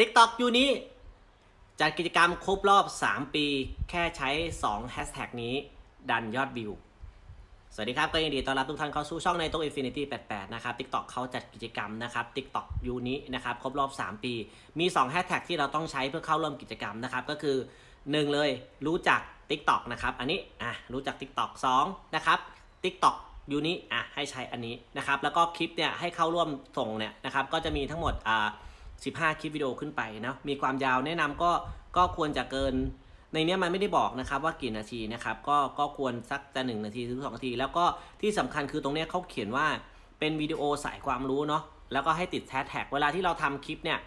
TikTok อยู่นี้จัดกิจกรรมครบรอบ 3 ปี แค่ใช้2แฮชแท็กนี้ ดันยอดวิว สวัสดีครับก็ยินดีต้อนรับทุกท่านเข้าสู่ช่องในโต๊ะ Infinity 88 นะครับ TikTok เขาจัดกิจกรรมนะครับ TikTok ยูนี้นะครับ ครบรอบ 3 ปี มี2แฮชแท็กที่เราต้องใช้เพื่อเข้าร่วมกิจกรรมนะครับ ก็คือ 1 เลยรู้จัก TikTok นะครับ อันนี้อะรู้จัก TikTok 2 นะครับ TikTok ยูนี้อะให้ใช้อันนี้นะครับ แล้วก็คลิปเนี่ยให้เข้าร่วมส่งเนี่ยนะครับ ก็จะมีทั้งหมดอ่า 15 คลิปวิดีโอขึ้นไปนะมีความยาวแนะนำก็ก็ควรจะเกิน ในนี้มันไม่ได้บอกนะครับว่ากี่นาทีนะครับก็ก็ควรสักจะหนึ่งนาทีถึงสองนาที แล้วก็ที่สำคัญคือตรงนี้เขาเขียนว่าเป็นวิดีโอสายความรู้เนาะแล้วก็ให้ติดแฮชแท็กเวลาที่เราทำคลิปเนี่ย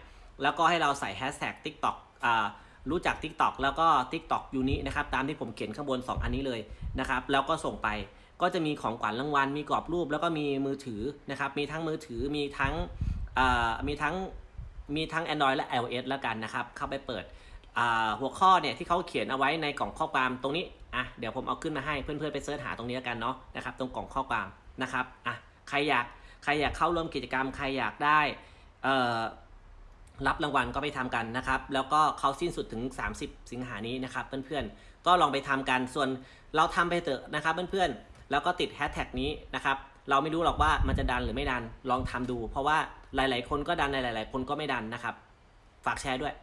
แล้วก็ให้เราใส่แฮชแท็ก TikTok อ่ารู้จัก TikTok แล้วก็ TikTok ยูนี้นะครับตามที่ผมเขียนข้างบน 2 อันนี้เลยนะครับแล้วก็ส่งไปก็จะมีของขวัญรางวัลมีกรอบรูป แล้วก็มีมือถือนะครับมีทั้งมือถือมีทั้งอ่ามีทั้ง มีทั้ง Android และ iOS แล้วกันนะครับ เข้าไปเปิดหัวข้อเนี่ยที่เขาเขียนเอาไว้ในกล่องข้อความตรงนี้อะเดี๋ยวผมเอาขึ้นมาให้เพื่อนๆไปเสิร์ชหาตรงนี้แล้วกันเนาะนะครับตรงกล่องข้อความนะครับอะใครอยากใครอยากเข้าร่วมกิจกรรม ใครอยากได้รับรางวัลก็ไปทำกันนะครับ แล้วก็เขาสิ้นสุดถึง 30 สิงหานี้นะครับเพื่อนๆก็ลองไปทำกันส่วนเราทำไปเถอะนะครับเพื่อนๆแล้วก็ติดแฮชแท็กนี้นะครับ เราไม่รู้หรอกว่ามันจะดันหรือไม่ดันลองทำดู เพราะว่าหลาย ๆ คนก็ดันหลาย ๆ คนก็ไม่ดันนะครับ ฝากแชร์ด้วย